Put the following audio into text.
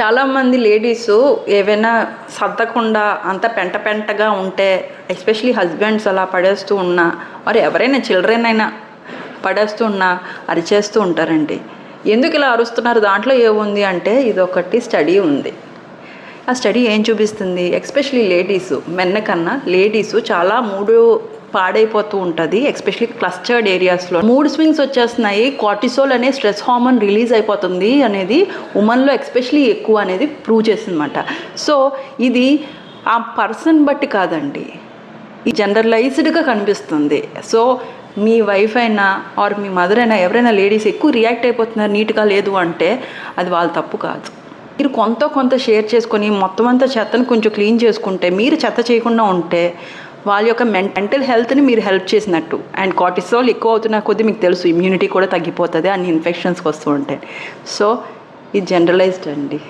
చాలామంది లేడీస్ ఏవైనా సర్దకుండా అంత పెంట పెంటగా ఉంటే ఎస్పెషలీ హస్బెండ్స్ అలా పడేస్తూ ఉన్నా మరి ఎవరైనా చిల్డ్రన్ అయినా పడేస్తూ ఉన్నా అరిచేస్తూ ఉంటారండి. ఎందుకు ఇలా అరుస్తున్నారు? దాంట్లో ఏముంది అంటే ఇది ఒకటి స్టడీ ఉంది. ఆ స్టడీ ఏం చూపిస్తుంది? ఎస్పెషలీ లేడీస్ మెన్న కన్నా లేడీస్ చాలా మూడు పాడైపోతూ ఉంటుంది ఎస్పెషలీ క్లస్టర్డ్ ఏరియాస్లో. మూడ్ స్వింగ్స్ వచ్చేస్తున్నాయి కార్టిసోల్ అనే స్ట్రెస్ హార్మోన్ రిలీజ్ అయిపోతుంది అనేది ఉమెన్లో ఎస్పెషలీ ఎక్కువ అనేది ప్రూవ్ చేసిందన్నమాట. సో ఇది ఆ పర్సన్ బట్టి కాదండి. ఈ జనరలైజ్డ్గా కనిపిస్తుంది. సో మీ వైఫ్ అయినా ఆర్ మీ మదర్ అయినా ఎవరైనా లేడీస్ ఎక్కువ రియాక్ట్ అయిపోతున్నారు నీట్గా లేదు అంటే అది వాళ్ళ తప్పు కాదు. మీరు కొంత కొంత షేర్ చేసుకొని మొత్తం అంతా చెత్తను కొంచెం క్లీన్ చేసుకుంటే మీరు చెత్త చేయకుండా ఉంటే వాళ్ళ యొక్క మెంటల్ హెల్త్ని మీరు హెల్ప్ చేసినట్టు. అండ్ కార్టిసాల్ ఎక్కువ అవుతున్న కొద్దీ మీకు తెలుసు ఇమ్యూనిటీ కూడా తగ్గిపోతుంది అన్ని ఇన్ఫెక్షన్స్కి వస్తూ ఉంటాయి. సో ఇది జనరలైజ్డ్ అండి.